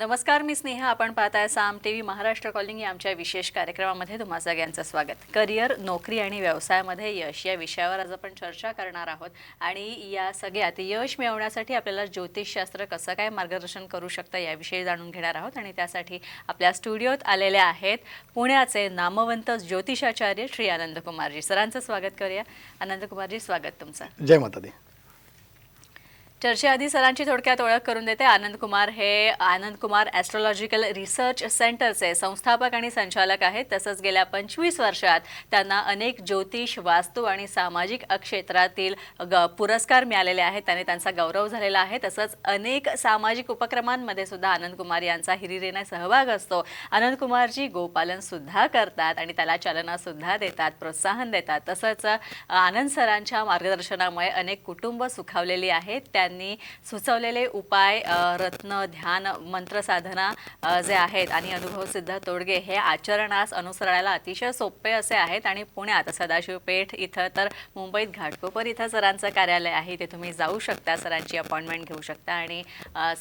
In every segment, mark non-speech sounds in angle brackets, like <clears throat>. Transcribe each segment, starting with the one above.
नमस्कार मी स्नेहा. आपण पाहताय Saam T V Maharashtra calling या आमच्या विशेष कार्यक्रमामध्ये तुम्हा सगळ्यांचं स्वागत. करिअर नोकरी आणि व्यवसायामध्ये यश या विषयावर आज आपण चर्चा करणार आहोत. आणि या सगळ्यात यश मिळवण्यासाठी आपल्याला ज्योतिषशास्त्र कसं काय मार्गदर्शन करू शकतं याविषयी जाणून घेणार आहोत. आणि त्यासाठी आपल्या स्टुडिओत आलेले आहेत पुण्याचे नामवंत ज्योतिषाचार्य श्री आनंद कुमारजी सरांचं स्वागत करूया. आनंद कुमारजी स्वागत तुमचं. जय माता चर्चेआधी सरांची थोडक्यात ओळख करून देते. आनंद कुमार हे आनंद कुमार ॲस्ट्रॉलॉजिकल रिसर्च सेंटरचे संस्थापक आणि संचालक आहेत. तसंच गेल्या पंचवीस वर्षात त्यांना अनेक ज्योतिष वास्तू आणि सामाजिक क्षेत्रातील ग पुरस्कार मिळालेले आहेत. त्याने त्यांचा गौरव झालेला आहे. तसंच अनेक सामाजिक उपक्रमांमध्ये सुद्धा आनंद कुमार यांचा हिरिरेने सहभाग असतो. आनंद कुमारजी गोपालन सुद्धा करतात आणि त्याला चालना सुद्धा देतात प्रोत्साहन देतात. तसंच आनंद सरांच्या मार्गदर्शनामुळे अनेक कुटुंब सुखावलेली आहेत. त्यांनी सुचवलेले उपाय रत्न ध्यान मंत्र साधना जे आहेत आणि अनुभव सिद्ध तोडगे हे आचरणास अनुसरायला अतिशय सोपे असे आहेत आणि पुण्यात सदाशिव पेठ इथं तर मुंबईत घाटकोपर इथं सरांचं कार्यालय आहे. ते तुम्ही जाऊ शकता सरांची अपॉइंटमेंट घेऊ शकता आणि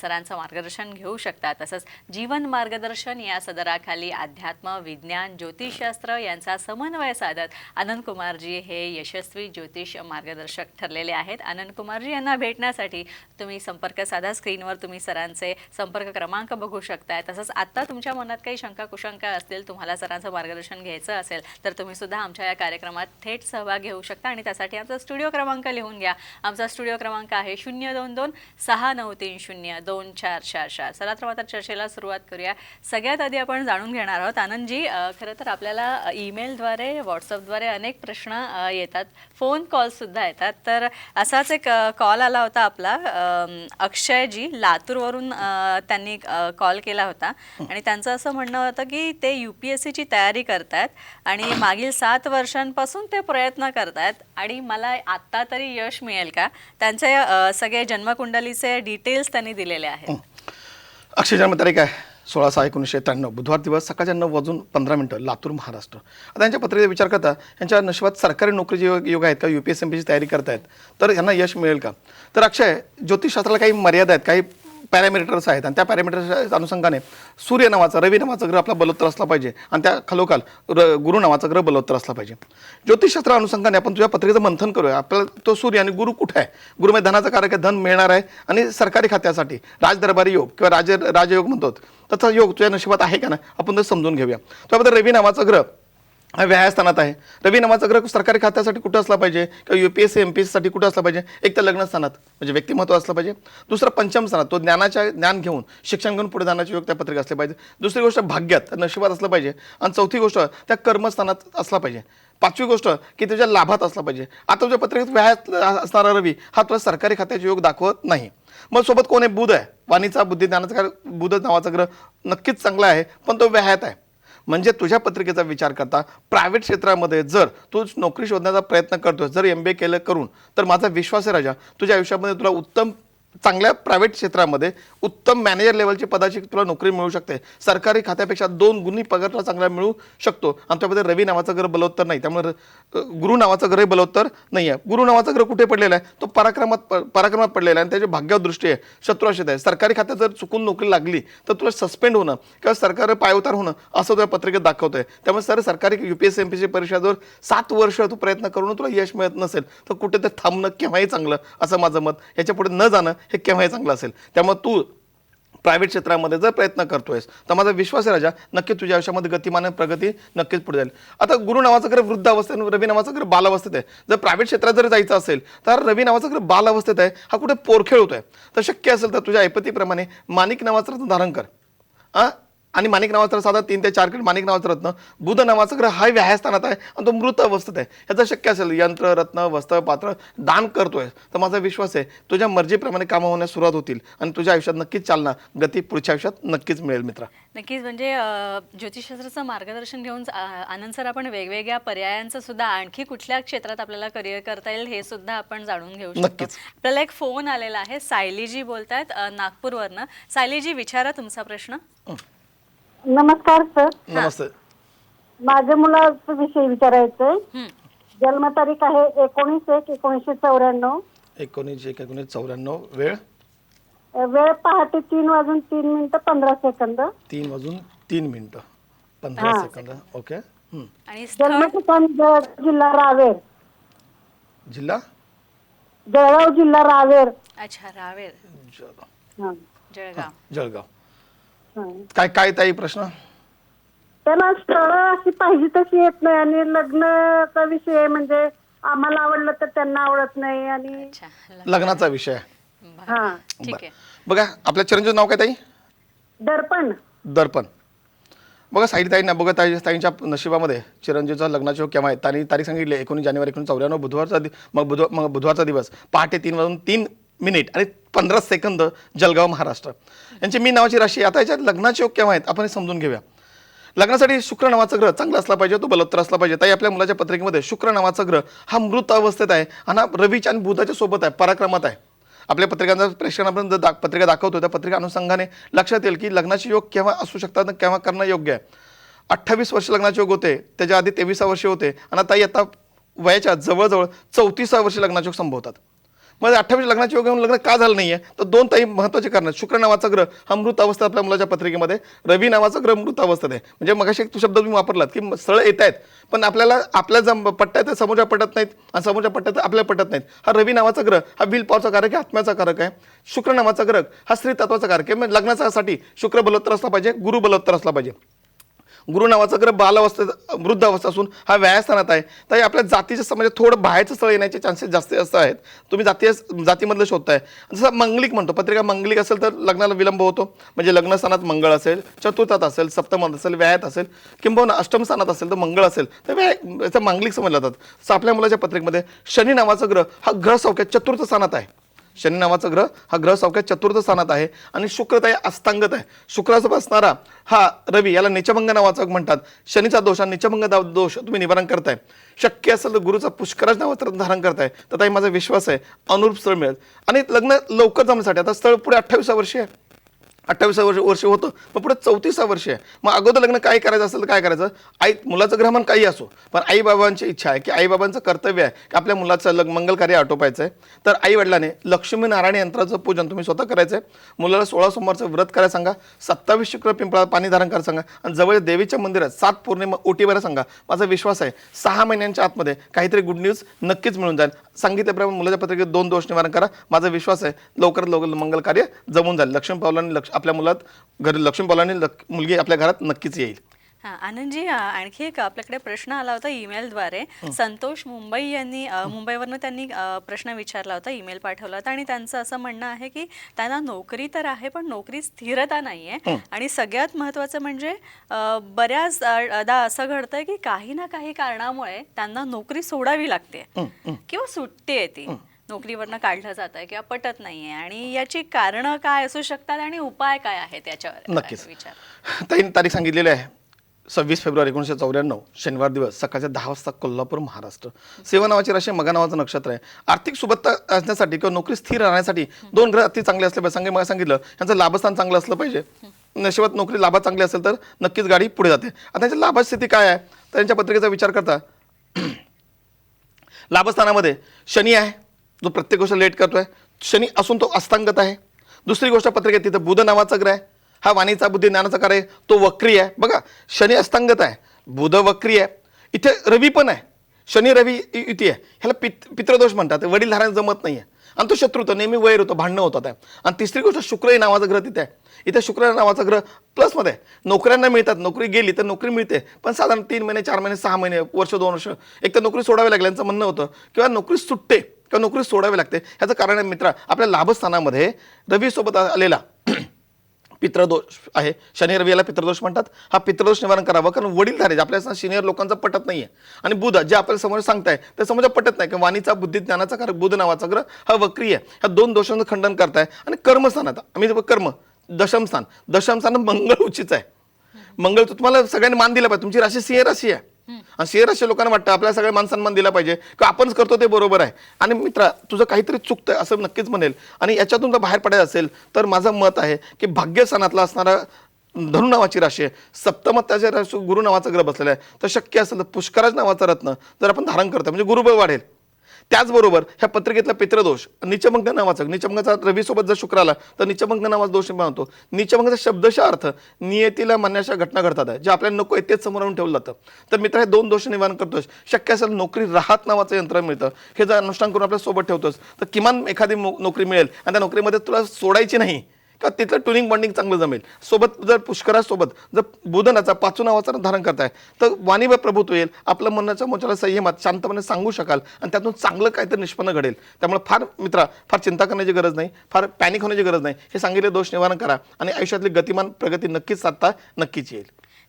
सरांचं मार्गदर्शन घेऊ शकता. तसंच जीवन मार्गदर्शन या सदराखाली अध्यात्म विज्ञान ज्योतिषशास्त्र यांचा समन्वय साधत आनंद कुमारजी हे यशस्वी ज्योतिष मार्गदर्शक ठरलेले आहेत. आनंद कुमारजी यांना भेटण्यासाठी तुम्ही संपर्क साधा स्क्रीनवर तुम्ही सरांचे संपर्क क्रमांक बघू शकताय. तसंच आत्ता तुमच्या मनात काही शंका कुशंका असतील तुम्हाला सरांचं मार्गदर्शन घ्यायचं असेल तर तुम्ही सुद्धा आमच्या या कार्यक्रमात थेट सहभाग घेऊ शकता आणि त्यासाठी आमचा स्टुडिओ क्रमांक लिहून घ्या. आमचा स्टुडिओ क्रमांक आहे शून्य दोन दोन सहा नऊ तीन शून्य दोन चार चार चार. चला तर मात्र चर्चेला सुरुवात करूया. सगळ्यात आधी आपण जाणून घेणार आहोत. आनंदजी खरं तर आपल्याला ईमेलद्वारे व्हॉट्सअपद्वारे अनेक प्रश्न येतात. फोन कॉलसुद्धा येतात. तर असाच एक कॉल आला होता आपला. मला अक्षयजी लातूरवरून त्यांनी कॉल केला होता. आणि त्यांचं असं म्हणणं होतं की ते यू पी एस सीची तयारी करतायत आणि मागील सात वर्षांपासून ते प्रयत्न करतात आणि मला आत्ता तरी यश मिळेल का? त्यांचे सगळे जन्मकुंडलीचे डिटेल्स त्यांनी दिलेले आहेत. अक्षय जन्मतारीख आहे सोळा सहा एकोणीसशे त्र्याण्णव. बुधवार दिवस सकाळच्या नऊ वाजून पंधरा मिनटं लातूर महाराष्ट्र. आता यांच्या पत्रिकेचा विचार करता यांच्या नशिबात सरकारी नोकरीचे योग योग आहेत का? यू पी एस एम पीची तयारी करतायत. तर यांना यश मिळेल का? तर अक्षय ज्योतिषशास्त्राला काही मर्यादा आहेत काही पॅरामीटर्स आहेत. आणि त्या पॅरामीटर्सच्या अनुषंगाने सूर्य नावाचा रवी नावाचा ग्रह आपला बलोत्तर असला पाहिजे. आणि त्या खालोखाल र गुरु नावाचा ग्रह बलोत्तर असला पाहिजे. ज्योतिषशास्त्र अनुषंगाने आपण तुझ्या पत्रिकेचं मंथन करूया. आपल्याला तो सूर्य आणि गुरु कुठे आहे? गुरुमध्ये धनाचा कारक आहे धन मिळणार आहे. आणि सरकारी खात्यासाठी राजदरबारी योग किंवा राज राजयोग म्हणतो. तसा योग तुझ्या नशिबात आहे का ना आपण तर समजून घेऊया. त्याबद्दल रवी नावाचा ग्रह व्यायस्थानात आहे. रवी नावाचा ग्रह सरकारी खात्यासाठी कुठं असला पाहिजे? किंवा U P S C M P एससाठी कुठं असला पाहिजे? एक तर लग्नस्थानात म्हणजे व्यक्तिमत्व असलं पाहिजे. दुसरं पंचम स्थानात तो ज्ञानाच्या ज्ञान घेऊन शिक्षण घेऊन पुढे जाण्याचे योग त्या पत्रिका असले पाहिजे. दुसरी गोष्ट भाग्यात नशिबात असलं पाहिजे. आणि चौथी गोष्ट त्या कर्मस्थानात असला पाहिजे. पाचवी गोष्ट की त्याच्या लाभात असला पाहिजे. आता तुझ्या पत्रिकेत व्यायात असणारा रवी हा तुला सरकारी खात्याचे योग दाखवत नाही. मग सोबत कोण आहे? बुध आहे. वाणीचा बुद्धी ज्ञानाचा बुध नावाचा ग्रह नक्कीच चांगला आहे पण तो व्यायात आहे. म्हणजे तुझ्या पत्रिकेचा विचार करता प्रायव्हेट क्षेत्रामध्ये जर तू नोकरी शोधण्याचा प्रयत्न करतोय जर एम बी ए केलं करून तर माझा विश्वास आहे राजा तुझ्या आयुष्यामध्ये तुला उत्तम चांगल्या प्रायव्हेट क्षेत्रामध्ये उत्तम मॅनेजर लेवलची पदाची तुला नोकरी मिळू शकते. सरकारी खात्यापेक्षा दोन गुणी पगारला चांगला मिळू शकतो. आणि त्यामध्ये रवी नावाचा ग्रह बलवत्तर नाही. त्यामुळे गुरु नावाचा ग्रह बलवत्तर नाही आहे गुरु नावाचा ग्रह कुठे पडलेला आहे? तो पराक्रमात प- पराक्रमात पडलेला आहे आणि त्याची भाग्यावर दृष्टी आहे. शत्रुआशित आहे. सरकारी खात्यात जर चुकून नोकरी लागली तर तुला सस्पेंड होणं किंवा सरकार पायउतार होणं असं तुला पत्रिकेत आहे त्यामुळे सर सरकारी U P S M P C परीक्षा जर सात वर्ष तू प्रयत्न करून तुला यश मिळत नसेल तर कुठे ते थांबणं केव्हाही चांगलं असं माझं मत. याच्यापुढे न जाणं हे केव्हाही चांगलं असेल. त्यामुळे तू प्रायव्हेट क्षेत्रामध्ये जर प्रयत्न करतोयस तर माझा विश्वास आहे राजा नक्की तुझ्या आयुष्यामध्ये गतिमान प्रगती नक्कीच पुढे जाईल. आता गुरु नावाचं घर वृद्धावस्थेत आणि रवी नावाचं घर बालावस्थेत आहे. जर प्रायव्हेट क्षेत्रात जर जायचं असेल तर रवी नावाचं घर बालावस्थेत आहे. हा कुठे पोरखेळ होतोय. तर शक्य असेल तर तुझ्या ऐपतीप्रमाणे माणिक नावाचं धारण कर. आ? आणि माणिक नावाचा साधा तीन ते चार किलो माणिक नावाचं रत्न बुध नावाचा ग्रह हा व्याह्यास्थानात आहे आणि तो मृत अवस्थेत आहे. याचं शक्य असेल यंत्र रत्न वस्त्र पात्र दान करतोय. तर माझा विश्वास आहे तुझ्या मर्जीप्रमाणे कामं होण्यास सुरुवात होतील आणि तुझ्या आयुष्यात नक्कीच चालना गती पुढच्या आयुष्यात नक्कीच मिळेल मित्रा. नक्कीच म्हणजे ज्योतिषशास्त्राचं मार्गदर्शन घेऊन आनंद सर आपण वेगवेगळ्या पर्यायांचं सुद्धा आणखी कुठल्या क्षेत्रात आपल्याला करिअर करता येईल हे सुद्धा आपण जाणून घेऊ शकतो. नक्कीच. आपल्याला एक फोन आलेला आहे सायलीजी बोलतायत नागपूरवरनं. सायलीजी विचारा तुमचा प्रश्न. नमस्कार सर. नमस्ते. माझ्या मुलाचा विषयी विचारायचंय. जन्मतारीख आहे एकोणीस एक एकोणीसशे चौऱ्याण्णव. एकोणीस एक एकोणीस चौऱ्याण्णव. वेळ? वेळ पहाटे तीन वाजून तीन मिनिटं पंधरा सेकंद. तीन वाजून तीन मिनिटं पंधरा हा. सेकंद. ओके. आणि स्थळ? जन्म ठिकाण जिल्हा रावेर. जिल्हा? जळगाव जिल्हा रावेर. अच्छा रावेर. जळ- हा, जळगाव. जळगाव. हा. काय काय ताई प्रश्न? त्यांना स्थळ अशी पाहिजे तशी येत नाही आणि लग्नाचा विषय आहे म्हणजे आम्हाला आवडलं तर त्यांना आवडत नाही आणि अच्छा ल- लग्नाचा विषय. हा. ठीक आहे. बघा आपल्या चिरंजीव नाव काय ताई? दर्पण. दर्पण. बघा साईड ताईंना बघा ताई ताईंच्या नशिबामध्ये चिरंजीवचा लग्नाचे केव्हा आहे त्यांनी तारीख सांगितली एकोणीस जानेवारी एकोणीस चौऱ्याण्णव बुधवारचा दि मग बुधवार मग बुधवारचा दिवस. पहाटे तीन वाजून तीन मिनिट आणि पंधरा सेकंद जलगाव महाराष्ट्र. यांची मी नावाची राशी आता याच्यात लग्नाचे योग केव्हा आहेत आपण हे समजून घेऊया. लग्नासाठी शुक्र नावाचा ग्रह चांगला असला पाहिजे तो बलोत्तर असला पाहिजे. ताई आपल्या मुलाच्या पत्रिकेमध्ये शुक्र नावाचा ग्रह हा मृत अवस्थेत आहे आणि हा रवीच्या आणि बुधाच्या सोबत आहे पराक्रमात आहे. आपल्या पत्रिकांचा प्रेक्षकांना आपण जर दा पत्रिका दाखवतो त्या पत्रिका अनुषंगाने लक्षात येईल की लग्नाचे योग केव्हा असू शकतात आणि केव्हा करणं योग्य आहे. अठ्ठावीस वर्ष लग्नाचे योग होते त्याच्या आधी तेवीसा वर्ष होते आणि ताई आता वयाच्या जवळजवळ चौतीसा वर्ष लग्नाचे योग संभवतात. मग अठ्ठावीस लग्नाचे योग लग्न का झालं नाहीये? तर दोन ताई महत्त्वाचे कारण. शुक्र नावाचा ग्रह हा मृत अवस्था आपल्या मुलाच्या पत्रिकेमध्ये रवी नावाचा ग्रह मृत अवस्थेत आहे. म्हणजे मगाशी एक शब्द तुम्ही वापरलात की सरळ येत आहेत पण आपल्याला आपल्या जम पट्ट्यात ते समोरच्या पटत नाहीत आणि समोरच्या पट्ट्यात आपल्याला पटत नाहीत. हा रवी नावाचा ग्रह हा विल पॉवरचा कारक आहे आत्म्याचा कारक आहे. शुक्र नावाचा ग्रह हा स्त्री तत्वाचा कारक आहे. म्हणजे लग्नासाठी शुक्र बलोत्तर असला पाहिजे गुरु बलोत्तर असला पाहिजे. गुरु नावाचा ग्रह बालावस्थेत वृद्ध अवस्था असून हा व्यायस्थानात आहे तर आपल्या जातीच्या समाजात थोडं बाहेरचं स्थळ येण्याचे चान्सेस जास्त जास्त आहेत. तुम्ही जातीय जातीमधलं शोधताय. जसं मंगलिक म्हणतो पत्रिका मंगलिक असेल तर लग्नाला विलंब होतो. म्हणजे लग्नस्थानात मंगळ असेल चतुर्थात असेल सप्तमात असेल व्यायात असेल किंबहुना अष्टम स्थानात असेल तर मंगळ असेल. तर व्याय याचं मांगलिक समजलं जातात आपल्या मुलाच्या पत्रिकेमध्ये शनी नावाचा ग्रह हा ग्रह सौख्यात चतुर्थ स्थानात आहे. शनी नावाचा ग्रह हा ग्रह सौख्यात चतुर्थ स्थानात आहे आणि शुक्रताई अस्तांगत आहे. शुक्रासोबत असणारा हा रवी याला निचभंग नावाचा म्हणतात. शनीचा दोष आणि निचभंग दोष तुम्ही निवारण करताय. शक्य असेल तर गुरुचा पुष्कराज नावाचं धारण करताय. तर ताई माझा विश्वास आहे अनुरूप स्थळ मिळेल. आणि लग्न लवकर जमण्यासाठी आता स्थळ पुढे अठ्ठावीसा वर्षी आहे. अठ्ठावीस वर्ष वर्ष होतं पण पुढे चौतीसा वर्ष आहे. मग अगोदर लग्न काय करायचं असेल तर काय करायचं? आई मुलाचं ग्रहमान काही असो पण आईबाबांची इच्छा आहे की आईबाबांचं कर्तव्य आहे की आपल्या मुलाचं लग्न मंगल कार्य आटोपायचं आहे. तर आई लक्ष्मी लक्ष्मीनारायण यंत्राचं पूजन तुम्ही स्वतः करायचं आहे. मुलाला सोळा सोमवारचं व्रत करायला सांगा सत्तावीस शुक्र पिंपळा पाणी धारण करायला सांगा आणि जवळ देवीच्या मंदिरात सात पौर्णिमा ओटीवर सांगा. माझा विश्वास आहे सहा महिन्यांच्या आतमध्ये काहीतरी गुड न्यूज नक्कीच मिळून जाईल. सांगितल्याप्रमाणे मुलाच्या पत्रिकेत दोन दोष निवारण करा. माझा विश्वास आहे लवकरात लवकर मंगल कार्य जमून जाईल. लक्ष्मी पावलांनी लक्ष आपल्या मुलात घरी लक्ष्मी पावलांनी मुलगी आपल्या घरात नक्कीच येईल. हा आनंदजी अ, आणखी एक आपल्याकडे प्रश्न आला होता ईमेलद्वारे. संतोष मुंबई यांनी अ, मुंबईवरनं त्यांनी अ, प्रश्न विचारला होता ईमेल पाठवला होता आणि त्यांचं असं म्हणणं आहे की त्यांना नोकरी तर आहे पण नोकरी स्थिरता नाहीये. आणि सगळ्यात महत्वाचं म्हणजे अ, बऱ्याचदा असं घडतंय की काही ना काही कारणामुळे त्यांना नोकरी सोडावी लागते. किंवा सुट्टी येते नोकरीवरनं काढलं जात आहे किंवा पटत नाहीये. आणि याची कारणं काय असू शकतात आणि उपाय काय आहेत याच्यावर? नक्कीच. विचार. ताईन तारीख सांगितलेली आहे. सव्वीस फेब्रुवारी एकोणीसशे चौऱ्याण्णव शनिवार दिवस सकाळच्या दहा वाजता कोल्हापूर महाराष्ट्र. सेवा नावाची राशी मगा नावाचं नक्षत्र आहे. आर्थिक सुबत्ता असण्यासाठी किंवा नोकरी स्थिर राहण्यासाठी दोन ग्रह अति चांगले असले पाहिजे. सांगे मला सांगितलं यांचं लाभस्थान चांगलं असलं पाहिजे. नशिबात नोकरी लाभात चांगली असेल तर नक्कीच गाडी पुढे जाते. आता त्यांच्या लाभाची स्थिती काय आहे? तर यांच्या पत्रिकेचा विचार करता <clears throat> लाभस्थानामध्ये शनी आहे जो प्रत्येक गोष्ट लेट करतोय. शनी असून तो अस्तांगत आहे. दुसरी गोष्ट पत्रिकेत तिथं बुध नावाचा ग्रह आहे. हा वाणीचा बुद्धी ज्ञानाचा कार्य तो वक्री आहे. बघा शनी अस्तंगत आहे. बुध वक्री आहे. इथे रवी पण आहे. शनी रवी युती आहे. ह्याला पित पितृदोष म्हणतात. वडील जमत नाही आहे आणि तो शत्रू होतो. नेहमी वैर होतो. भांडणं होतात. आहे. आणि तिसरी गोष्ट शुक्रही नावाचा ग्रह तिथे आहे. इथे शुक्र नावाचा ग्रह प्लसमध्ये आहे. नोकऱ्यांना मिळतात. नोकरी गेली तर नोकरी मिळते. पण साधारण तीन महिने चार महिने सहा महिने वर्ष दोन वर्ष एक तर नोकरी सोडावी लागली. यांचं म्हणणं होतं किंवा नोकरी सुटते किंवा नोकरी सोडावी लागते. ह्याचं कारण आहे मित्रा आपल्या लाभस्थानामध्ये रवीसोबत आलेला. पितृदोष आहे. शनी रवी पितृदोष म्हणतात. हा पितृदोष निवारण करावा. कारण वडीलधारे आपल्या सिनियर लोकांचा पटत नाहीये. आणि बुध जे आपल्याला समोर सांगताय ते समोर पटत नाही. की वाणीचा बुद्धी ज्ञानाचा कारक बुध नावाचा ग्रह हा वक्री आहे. ह्या दोन दोषांचं खंडन करताय. आणि कर्मस्थानात आम्ही कर्म. दशमस्थान दशमस्थान मंगळ उचित आहे. मंगळ तुम्हाला सगळ्यांनी मान दिला पाहिजे. तुमची राशी सिंह राशी आहे. आणि सिंह राशी लोकांना वाटतं आपल्या सगळ्या माणसांना दिला पाहिजे किंवा आपणच करतो ते बरोबर आहे. आणि मित्रा तुझं काहीतरी चुकतंय असं नक्कीच म्हणेल. आणि याच्यातून जर बाहेर पडायचं असेल तर माझं मत आहे की भाग्यस्थानातला असणारा धनु नावाची राशी आहे. सप्तमत त्याच्या राशी गुरु नावाचा ग्रह बसलेला आहे. तर शक्य असेल तर पुष्कराज नावाचा रत्न जर आपण धारण करतो म्हणजे गुरुबळ वाढेल. त्याचबरोबर ह्या पत्रिकेतला पित्रदोष निचभंग नावाचा निचभंगाचा रवीसोबत जर शुक्र आला तर निचभंग नावाचा दोष निर्माण होतो निचभंगाचा शब्दशः अर्थ नियतीला मान्याशा घटना घडतात आहे जे आपल्याला नको आहे तेच समोर आणून ठेवलं जातं. तर मित्र हे दोन दोष निवारण करतोस. शक्य असेल नोकरी राहत नावाचं यंत्र मिळतं. हे जर अनुष्ठान करून आपल्यासोबत ठेवतोस तर किमान एखादी मो- नोकरी मिळेल. आणि त्या नोकरीमध्ये तुला सोडायची नाही. का तिथलं ट्युनिंग बॉन्डिंग चांगलं जमेल? सोबत जर पुष्करासोबत जर बुधनाचा पाचू नावाचा धारण करताय तर वाणी व प्रभुत्व येईल. आपलं मनाच्या मोचाला संयमात शांतपणे सांगू शकाल आणि त्यातून चांगलं काहीतरी निष्पन्न घडेल. त्यामुळे फार मित्रा फार चिंता करण्याची गरज नाही फार पॅनिक होण्याची गरज नाही. हे सांगितले दोष निवारण करा आणि आयुष्यातली गतिमान प्रगती नक्कीच साधता नक्कीच येईल.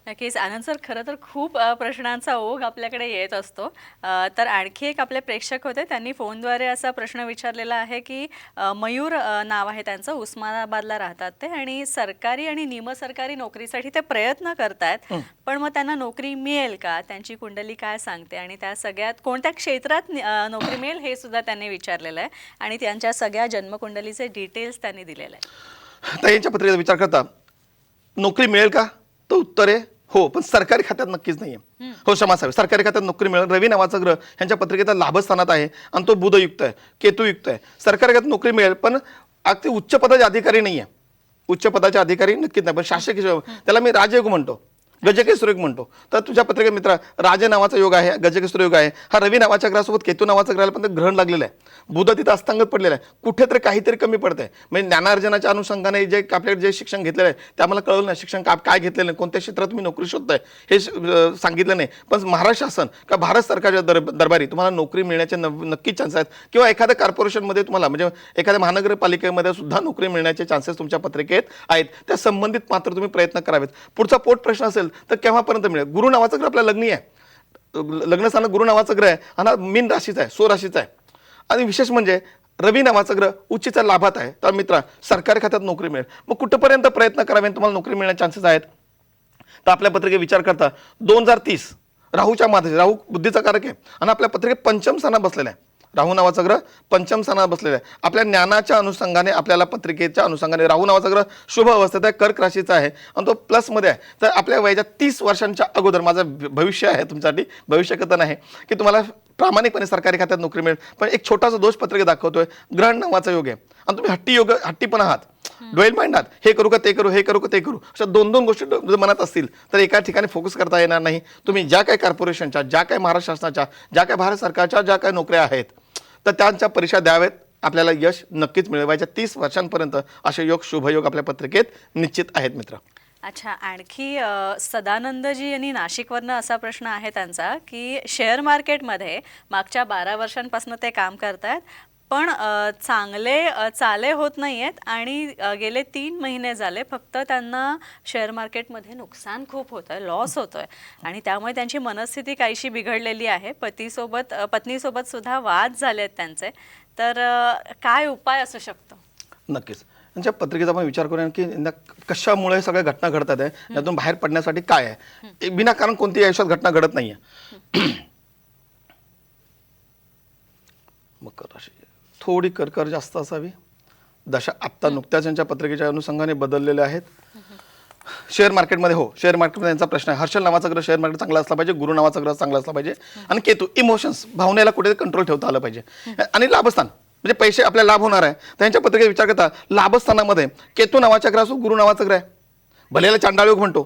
नक्कीच. आनंद सर खरं तर खूप अ, प्रश्नांचा ओघ आपल्याकडे येत असतो. अ, तर आणखी एक आपले प्रेक्षक होते. त्यांनी फोनद्वारे असा प्रश्न विचारलेला आहे की अ, मयूर अ, नाव आहे त्यांचं. उस्मानाबादला राहतात ते आणि सरकारी आणि निमसरकारी नोकरीसाठी ते प्रयत्न करतायत. पण मग त्यांना नोकरी मिळेल का? त्यांची कुंडली काय सांगते? आणि त्या सगळ्यात कोणत्या क्षेत्रात नि- अ, नोकरी मिळेल हे सुद्धा त्यांनी विचारलेलं आहे. आणि त्यांच्या सगळ्या जन्मकुंडलीचे डिटेल्स त्यांनी दिलेले आहे तर यांच्या पत्रिकेचा विचार करता. नोकरी मिळेल का? तर उत्तर आहे हो पण सरकारी खात्यात नक्कीच नाही आहे हो क्षमा असावी सरकारी खात्यात नोकरी मिळेल. रवी नावाचा ग्रह यांच्या पत्रिकेचा लाभस्थानात आहे आणि तो बुधयुक्त आहे केतुयुक्त आहे. सरकारी खात्यात नोकरी मिळेल पण अगदी उच्च पदाचे अधिकारी नाही आहे उच्च पदाचे अधिकारी नक्कीच नाही पण शासकीय त्याला मी राजयोग म्हणतो. गजकेश्वर योग म्हणतो. तर तुझ्या पत्रिका मित्रा राजे नावाचा योग आहे गजकेश्वर योग आहे. हा रवी नावाच्या ग्रहासोबत केतू नावाचा ग्रहाला पण ग्रहण लागलेलं आहे. बुध तिथं अस्तंगत पडलेलं आहे. कुठेतरी काहीतरी कमी पडतंय. म्हणजे ज्ञानार्जनाच्या अनुषंगाने जे आपल्याकडे जे शिक्षण घेतलेलं आहे ते आम्हाला कळलं नाही. शिक्षण का काय घेतलेलं नाही? कोणत्या क्षेत्रात तुम्ही नोकरी शोधताय? हे सांगितलं नाही. पण महाराष्ट्र शासन का भारत सरकारच्या दर दरबारी तुम्हाला नोकरी मिळण्याचे नक्की चान्स आहेत. किंवा एखाद्या कॉर्पोरेशनमध्ये तुम्हाला म्हणजे एखाद्या महानगरपालिकेमध्ये सुद्धा नोकरी मिळण्याचे चान्सेस तुमच्या पत्रिकेत आहेत. त्या संबंधित मात्र तुम्ही प्रयत्न करावेत. पुढचा पोट प्रश्न असेल तर केव्हापर्यंत मिळेल? गुरु नावाचं ग्रह आपल्या लग्नी आहे. लग्न स्थानात गुरु नावाचं ग्रह आहे. आणि हा मीन राशीचा आहे सो राशीचा आहे. आणि विशेष म्हणजे रवी नावाचा ग्रह उच्चच्या लाभात आहे. तर मित्रा सरकारी खात्यात नोकरी मिळेल. मग कुठंपर्यंत प्रयत्न करावे आणि तुम्हाला नोकरी मिळण्याचे चान्सेस आहेत? तर आपल्या पत्रिके विचार करता दोन हजार तीस राहूच्या माध्यम राहू बुद्धीचा कारक आहे. आणि आपल्या पत्रिकेत पंचम स्थानात बसलेला आहे. राहू नावाचा ग्रह पंचम स्थानावर बसलेला आहे. आपल्या ज्ञानाच्या अनुषंगाने आपल्याला पत्रिकेच्या अनुषंगाने राहू नावाचा ग्रह शुभ अवस्थेत आहे कर्क राशीचा आहे. आणि तो प्लसमध्ये आहे. तर आपल्या वयाच्या तीस वर्षांच्या अगोदर माझं भ- भविष्य आहे तुमच्यासाठी. भविष्यकथन आहे की तुम्हाला प्रामाणिकपणे सरकारी खात्यात नोकरी मिळेल. पण एक छोटासा दोष पत्रिका दाखवतोय. ग्रहण नावाचा योग आहे. आणि तुम्ही हट्टी योग हट्टी पण आहात. डोईल माइंड आहात. हे करू का ते करू हे करू का ते करू. अशा दोन दोन गोष्टी जर मनात असतील तर एका ठिकाणी फोकस करता येणार नाही. तुम्ही ज्या काही कॉर्पोरेशनच्या ज्या काही महाराष्ट्र शासनाच्या ज्या काही भारत सरकारच्या ज्या काही नोकऱ्या आहेत तर त्यांच्या परीक्षा द्याव्यात. आपल्याला यश नक्कीच मिळवायच्या तीस वर्षांपर्यंत असे योग शुभयोग आपल्या पत्रिकेत निश्चित आहेत मित्र. अच्छा आणखी अ, सदानंदजी यांनी नाशिकवरनं असा प्रश्न आहे त्यांचा की शेअर मार्केटमध्ये मागच्या बारा वर्षांपासून ते काम करतायत पण अ, चांगले अ, चाले होत नाही आहेत आणि अ, गेले तीन महिने झाले फक्त त्यांना शेअर मार्केटमध्ये नुकसान खूप होतं आहे लॉस होतो आहे आणि त्यामुळे त्यांची मनस्थिती काहीशी बिघडलेली आहे. पतीसोबत अ, पत्नीसोबत सुद्धा वाद झाले आहेत त्यांचे. तर अ, काय उपाय असू शकतो? नक्कीच. त्यांच्या पत्रिकेचा आपण विचार करूया की कशामुळे सगळ्या घटना घडतात आहे? यातून बाहेर पडण्यासाठी काय आहे? एक विनाकारण कोणतीही आयुष्यात घटना घडत नाहीये. मकर राशी थोडी करकर जास्त असावी. दशा आत्ता नुकत्याच यांच्या पत्रिकेच्या अनुषंगाने बदललेल्या आहेत. शेअर मार्केटमध्ये हो शेअर मार्केटमध्ये यांचा प्रश्न आहे. हर्षल नावाचा ग्रह शेअर मार्केट चांगला असला पाहिजे गुरु नावाचा ग्रह चांगला असला पाहिजे आणि केतू इमोशन्स भावनेला कुठे कंट्रोल ठेवता आलं पाहिजे. आणि लाभस्थान. म्हणजे पैसे आपल्याला लाभ होणार आहे. त्यांच्या पत्रिकेत विचार करता लाभस्थानामध्ये केतू नावाचा ग्रह असो गुरु नावाचा ग्रह आहे. भलेला चांडाळयोग म्हणतो.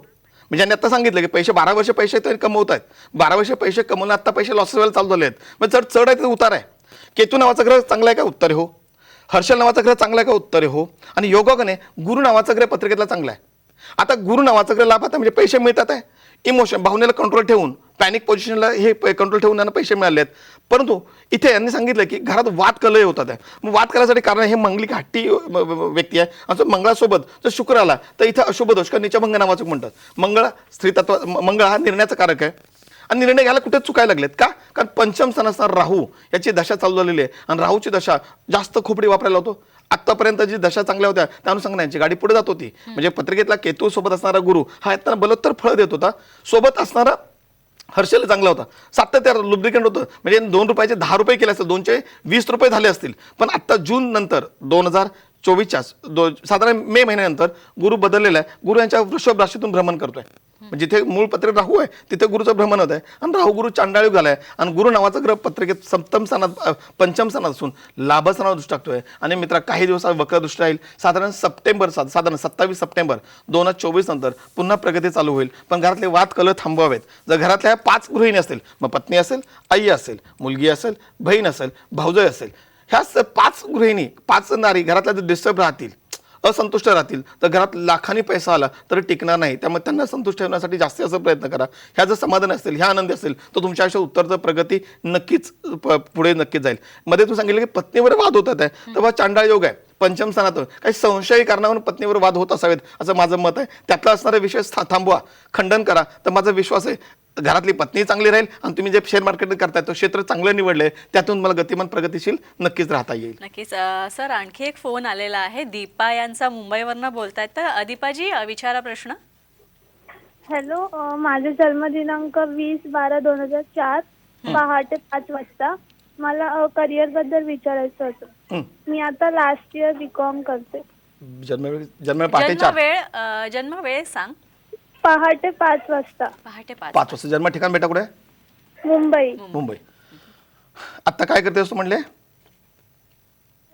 म्हणजे ज्यांनी आता सांगितलं की पैसे बारा वर्ष पैसे तरी कमवत आहेत. बारा वर्ष पैसे कमवून आता पैसे लॉसेस व्हायला चालू झाले आहेत मग म्हणजे चढ चढ आहे तर उतार आहे. केतू नावाचा ग्रह चांगला आहे का? उत्तर आहे हो. हर्षल नावाचा ग्रह चांगला आहे का? उत्तर आहे हो. आणि योगाने गुरु नावाचा ग्रह पत्रिकेतला चांगला आहे. आता गुरु नावाचा ग्रह लाभ आता म्हणजे पैसे मिळतात आहे. इमोशन भावनेला कंट्रोल ठेवून पॅनिक पोझिशनला हे कंट्रोल ठेवून त्यांना पैसे मिळाले आहेत. परंतु इथे यांनी सांगितलं की घरात वाद कलय होतात मग वाद करायसाठी कारण हे मंगलिक हट्टी व्यक्ती आहे. असं मंगळासोबत जर शुक्र आला तर इथं अशुभ दोष किंवा निचभंग नावाचं म्हणतात. मंगळ स्त्रीतत्व मंगळ हा निर्णयाचा कारक आहे. आणि निर्णय घ्यायला कुठे चुकायला लागलेत का? कारण पंचम सण असणार राहू याची दशा चालू झालेली आहे. आणि राहूची दशा जास्त खोपडी वापरायला होतो आतापर्यंत जी दशा चांगल्या होत्या त्या अनुषंगाने यांची गाडी पुढे जात होती म्हणजे पत्रिकेतला केतू सोबत असणारा गुरु हा यांना बलोत्तर फळ देत होता. सोबत असणारा हर्षल चांगला होता. सातत्यात लुब्रिकंट होतं. म्हणजे दोन रुपयाचे दहा रुपये केले असतील दोनशे वीस रुपये झाले असतील. पण आत्ता जून नंतर दोन हजार चोवीसच्या दो साधारण मे महिन्यानंतर गुरु बदललेला आहे. गुरु यांच्या वृषभ राशीतून भ्रमण करतोय. म्हणजे जिथे मूळ पत्रिकेत राहू आहे तिथे गुरुचं भ्रमण होत आहे. आणि राहू गुरु चांडाळू झालाय आणि गुरु नावाचं ग्रह पत्रिकेत सप्तम सणात पंचम सणात असून लाभस्थानावर दृष्ट टाकतोय. आणि मित्रा काही दिवसात वक्रदृष्ट राहील. साधारण सप्टेंबर सा- साधारण सत्तावीस सप्टेंबर दोन हजार चोवीस नंतर पुन्हा प्रगती चालू होईल. पण घरातले वाद कल थांबवावेत. जर घरातल्या पाच गृहिणी असतील मग पत्नी असेल आई असेल मुलगी असेल बहीण असेल भाऊजय असेल. ह्या स- पाच गृहिणी पाच नारी घरातल्या जर डिस्टर्ब राहतील असंतुष्ट राहतील. तर घरात लाखांनी पैसा आला तरी टिकणार नाही. त्यामुळे त्यांना संतुष्ट ठेवण्यासाठी जास्त असा प्रयत्न करा. ह्या जर समाधान असेल ह्या आनंदी असेल तर तुमच्या आयुष्यात उत्तरचं प्रगती नक्कीच पुढे नक्कीच जाईल. मध्ये तू सांगितलं की पत्नीवर वाद होतात आहे. तेव्हा चांडाळ योग आहे. पंचम स्थानातून. काही संशयी कारणावरून पत्नीवर वाद होत असावेत असं माझं मत आहे. त्यातला असणारे विषय थांबवा. खंडन करा. तर माझा विश्वास आहे घरातली पत्नी चांगली राहील आणि तुम्ही जे शेअर मार्केट करताय तो क्षेत्र चांगलं निवडलंय त्यातून मला गतिमान प्रगतीशील नक्कीच राहता येईल. नक्कीच. सर आणखी एक फोन आलेला आहे. दीपा यांचा मुंबईवरनं बोलतायत. तर दीपाजी विचारा प्रश्न. हॅलो माझा जन्मदिनांक वीस बारा दोन हजार चार पहाटे पाच वाजता. मला करिअरबद्दल विचारायचं होतं. मी आता लास्ट इयर बी कॉम करते. जन्म जन्म पहाटे जन्म चार. वेळ अ, जन्म वेळ सांग. पहाटे पाच वाजता. पहाटे पाच पाच वाजता. जन्म ठिकाण बेटा कुठे? आहे? मुंबई. मुंबई. आता काय करतेस तू म्हणले?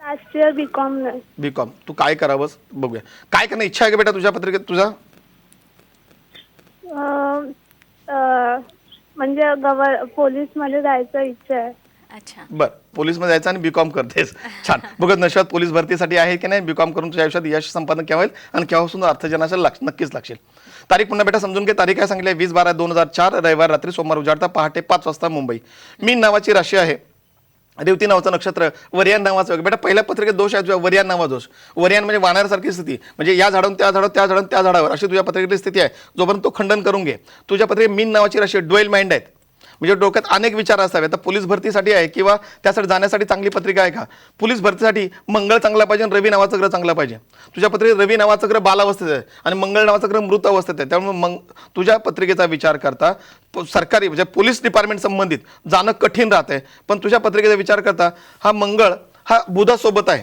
Last year B com B com तू काय करावंस बघूया. काय करणं इच्छा आहे का बेटा तुझ्या पत्रिकेत तुझा? म्हणजे गवर पोलीसमध्ये जायचं इच्छा आहे. बर पोलीसमध्ये जायचं आणि बी कॉम करतेस. छान. <laughs> बघत नशात पोलीस भरतीसाठी आहे की नाही बी कॉम करून तुझ्या आयुष्यात यश संपादन केव्हा होईल आणि केव्हापासून अर्थजनाच्या लक्ष नक्कीच लागशील. तारीख पुन्हा बेटा समजून घे. तारीख काय सांगितली वीस बारा दोन हजार चार रविवार रात्री सोमवार उजाडता पहाटे पाच वाजता मुंबई. मी नावाची राशी आहे. रेवती नावाचं नक्षत्र वरियान नावाचं. बेटा पहिल्या पत्रिकेत दोष आहे तुझ्या वरियान नावा दोष. वरियान म्हणजे वानरासारखी स्थिती. म्हणजे या झाडावरून त्या झाडावर त्या झाडावरून त्या झाडावर. अशी तुझ्या पत्रिकेतली स्थिती आहे. जोपर्यंत तो खंडन करून घे. तुझ्या पत्रिकेत मीन नावाची राशी डोएल माइंड आहेत. म्हणजे डोक्यात अनेक विचार असावे. आता पोलीस भरतीसाठी आहे किंवा त्यासाठी जाण्यासाठी चांगली पत्रिका आहे का? पोलीस भरतीसाठी मंगळ चांगला पाहिजे आणि रवी नावाचं ग्रह चांगला पाहिजे. तुझ्या पत्रिकेत रवी नावाचं ग्रह बालावस्थेत आहे आणि मंगळ नावाचं ग्रह मृत अवस्थेत आहे. त्यामुळे मग तुझ्या पत्रिकेचा विचार करता सरकारी म्हणजे पोलीस डिपार्टमेंट संबंधित जाणं कठीण राहतं आहे पण तुझ्या पत्रिकेचा विचार करता हा मंगळ हा बुधासोबत आहे.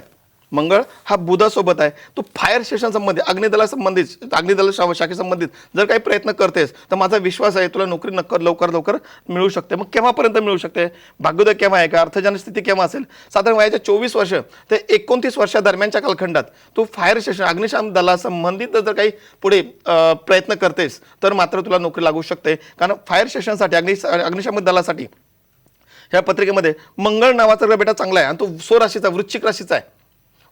मंगळ हा बुधासोबत आहे. तू फायर स्टेशन संबंधित अग्निदला संबंधित अग्निदला शा- शाखेसंबंधित जर काही प्रयत्न करतेस तर माझा विश्वास आहे तुला नोकरी नक्कर लवकर लवकर मिळू शकते. मग केव्हापर्यंत मिळू शकते? भाग्योदय केव्हा आहे? का अर्थजन स्थिती केव्हा असेल? साधारण वयाच्या चोवीस वर्ष ते एकोणतीस वर्षादरम्यानच्या कालखंडात तू फायर स्टेशन अग्निशाम दलासंबंधित जर काही पुढे प्रयत्न करतेस तर मात्र तुला नोकरी लागू शकते. कारण फायर स्टेशनसाठी अग्नि अग्निशामक दलासाठी ह्या पत्रिकेमध्ये मंगळ नावाचा बेटा चांगला आहे आणि तो सो राशीचा वृश्चिक राशीचा आहे.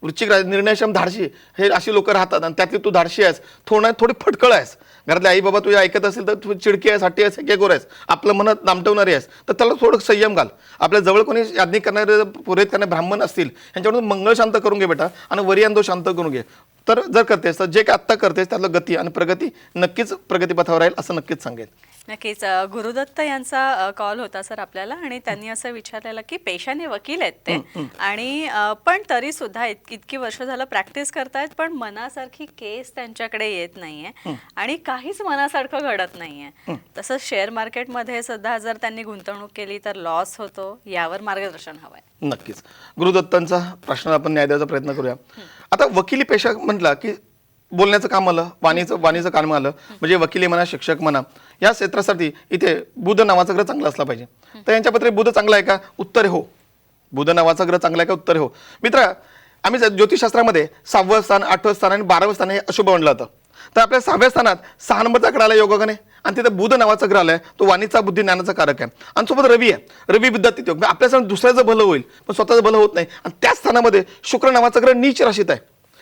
वृश्चिक राशी निर्णयक्षम धाडशी हे अशी लोक राहतात आणि त्यातली तू धाडशी आहेस. थोडं थोडी फटकळ आहेस. घरातले आई बाबा तुझ्या ऐकत असेल तर तू चिडकी आहेस हट्टी आहेस हेकेकोर आहेस. आपलं मनात नामटवणारी आहेस. तर त्याला थोडं संयम घाल. आपल्या जवळ कोणी याज्ञिक करणारे पुरोहित करणारे ब्राह्मण असतील यांच्याकडून मंगळ शांत करून घे बेटा आणि वरियांदो शांत करून घे. तर जर करतेस तर जे काय आत्ता करतेस त्यातलं गती आणि प्रगती नक्कीच प्रगतीपथावर राहील असं नक्कीच सांगेल नक्कीच. गुरुदत्त यांचा कॉल होता सर आपल्याला आणि त्यांनी असं विचारलेलं की पेशाने वकील आहेत ते. आणि पण तरी सुद्धा इत- इतकी वर्ष झालं प्रॅक्टिस करतायत पण मनासारखी केस त्यांच्याकडे येत नाहीये. आणि काहीच मनासारखं घडत नाहीये. तसंच शेअर मार्केटमध्ये सुद्धा जर त्यांनी गुंतवणूक केली तर लॉस होतो यावर मार्गदर्शन हवंय. नक्कीच. गुरुदत्तांचा प्रश्न आपण न्याय द्यायचा प्रयत्न करूया. आता वकिली पेशा म्हटला की बोलण्याचं काम आलं वाणीचं वाणीचं काम आलं. म्हणजे वकिली म्हणा शिक्षक म्हणा या क्षेत्रासाठी इथे बुध नावाचा ग्रह चांगला असला पाहिजे. तर यांच्यापत्रे बुध चांगला आहे का? उत्तर हो. बुध नावाचा ग्रह चांगला आहे का? उत्तर हो. मित्र आम्ही ज्योतिषशास्त्रामध्ये सहावं स्थान आठवं स्थान आणि बारावं स्थान हे अशुभ म्हणलं होतं तर आपल्या सहाव्या स्थानात सहा नंबरचा ग्रह आला योगाने आणि तिथं बुध नावाचा ग्रह आलाय तो वाणीचा बुद्धी ज्ञानाचा कारक आहे. आणि सोबत रवी आहे. रवी विद्यार्थी योग आपल्या सण दुसऱ्याचं भलं होईल पण स्वतःचं भलं होत नाही. आणि त्याच स्थानामध्ये शुक्र नावाचा ग्रह नीच राशीत आहे.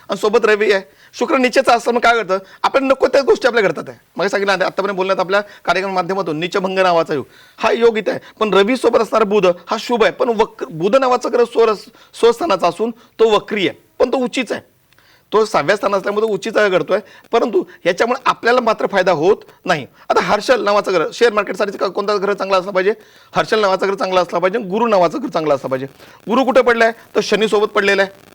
आणि सोबत रवी आहे. शुक्र निचेचा मग काय करतं? आपण नको त्या गोष्टी आपल्या घडतात आहे. मग सांगितलं आत्तापर्यंत आतापर्यंत बोलण्यात आपल्या कार्यक्रम माध्यमातून नीचभंग नावाचा योग. हा योग इथे आहे. पण रवी सोबत असणारा बुध हा शुभ आहे. पण वक्र बुध नावाचा खरं स्वर स्वस्थानाचा असून तो वक्री आहे. पण तो उचीच आहे. तो सहाव्या स्थान असल्यामुळे तो उच्चीचा घडतोय. परंतु याच्यामुळे आपल्याला मात्र फायदा होत नाही. आता हर्षल नावाचा घर शेअर मार्केटसाठी का- कोणता ग्रह चांगला असला पाहिजे? हर्षल नावाचा ग्रह चांगला असला पाहिजे गुरु नावाचा ग्रह चांगला असला पाहिजे. गुरु कुठे पडलाय? तर शनी सोबत पडलेला आहे.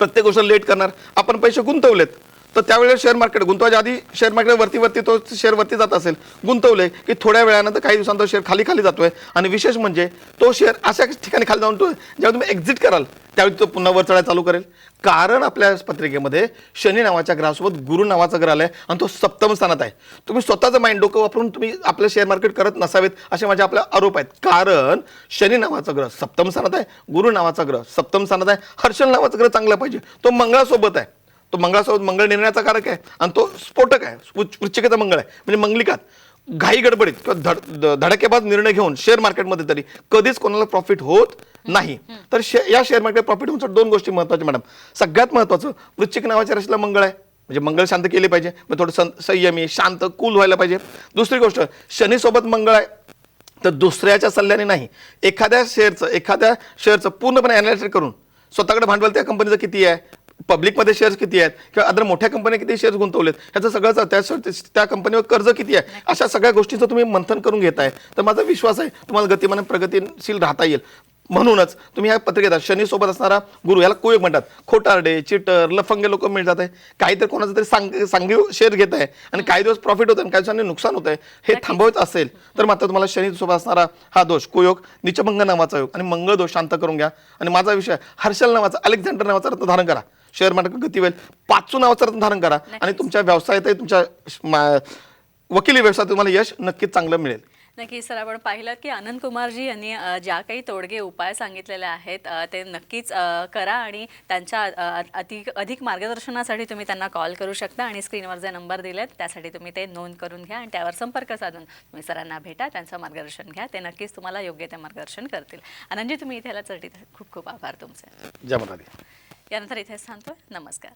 प्रत्येक गोष्ट लेट करणार. आपण पैसे गुंतवलेत. तर त्यावेळेस शेअर मार्केट गुंतवायच्या आधी शेअर मार्केट वरती वरती तो शेअर वरती जात असेल. गुंतवले की थोड्या वेळानंतर काही दिवसांत शेअर खाली खाली जातोय. आणि विशेष म्हणजे तो शेअर अशा ठिकाणी खाली जाऊन तो जेव्हा तुम्ही एक्झिट कराल त्यावेळी तो पुन्हा वर चढायला चालू करेल. कारण आपल्या पत्रिकेमध्ये शनी नावाच्या ग्रहासोबत गुरु नावाचा ग्रह आहे आणि तो सप्तम स्थानात आहे. तुम्ही स्वतःचं माइंड डोकं वापरून तुम्ही आपलं शेअर मार्केट करत नसावेत असे माझे आपले आरोप आहेत. कारण शनी नावाचा ग्रह सप्तम स्थानात आहे गुरु नावाचा ग्रह सप्तम स्थानात आहे हर्षण नावाचा ग्रह चांगला पाहिजे. तो मंगळासोबत आहे. तो मंगळासोबत मंगळ निर्णयाचा कारक आहे आणि तो स्फोटक आहे. वृ- मंगळ आहे. म्हणजे मंगलिकात. घाई गडबडीत किंवा धड ध- धडाकेबाज निर्णय घेऊन शेअर मार्केटमध्ये तरी कधीच कोणाला प्रॉफिट होत नाही. तर शे या शेअर मार्केट प्रॉफिट होऊन दोन गोष्टी महत्त्वाच्या मॅडम सगळ्यात महत्त्वाचं वृश्चिक नावाच्या राशीला मंगळ आहे. म्हणजे मंगळ शांत केले पाहिजे मग थोडं सं संयमी शांत कूल व्हायला पाहिजे. दुसरी गोष्ट शनीसोबत मंगळ आहे. तर दुसऱ्याच्या सल्ल्याने नाही. एखाद्या शेअरचं एखाद्या शेअरचं पूर्णपणे अनालिसिस करून स्वतःकडे भांडवल त्या कंपनीचं किती आहे? पब्लिकमध्ये शेअर्स किती आहेत? किंवा अदर मोठ्या कंपन्या किती शेअर्स गुंतवलेत? ह्याचं सगळं त्या त्या कंपनीवर कर्ज किती आहे? अशा सगळ्या गोष्टीचं तुम्ही मंथन करून घेताय. तर माझा विश्वास आहे तुम्हाला गतिमान प्रगतीशील राहता येईल. म्हणूनच तुम्ही ह्या पत्रिकेत शनी सोबत असणारा गुरु याला कुयोग म्हणतात. खोटारडे चिटर लफंगे लोक मिळतात आहे काहीतरी कोणाचं तरी सांग सांगी शेअर घेत आहे. आणि काही दिवस प्रॉफिट होतं आणि काही दिवसांनी नुकसान होत आहे हे थांबवायचं असेल तर मात्र तुम्हाला शनी सोबत असणारा हा दोष कुयोग निचभंग नावाचा योग. आणि मंगळ दोष शांत करून घ्या. आणि माझा विषय हर्षल नावाचा अलेक्झांडर नावाचा रत्न धारण करा. शेअर मार्केट गती होईल. पाचू नावाचा रत्न धारण करा. आणि तुमच्या व्यवसायातही तुमच्या वकिली व्यवसायात तुम्हाला यश नक्कीच चांगलं मिळेल. नक्की सर आपण पाहिलं की आनंद कुमारजी यांनी ज्या काही तोडगे उपाय सांगितलेले आहेत ते नक्कीच करा आणि त्यांच्या अधिक अधिक मार्गदर्शनासाठी तुम्ही त्यांना कॉल करू शकता आणि स्क्रीनवर जे नंबर दिलेत त्यासाठी तुम्ही ते नोंद करून घ्या आणि त्यावर संपर्क साधून तुम्ही सरांना भेटा त्यांचं मार्गदर्शन घ्या. ते नक्कीच तुम्हाला योग्य ते मार्गदर्शन करतील. आनंदजी तुम्ही इथे आल्यासाठी खूप खूप आभार तुमचे. जय. यानंतर इथे थांबतोय. नमस्कार.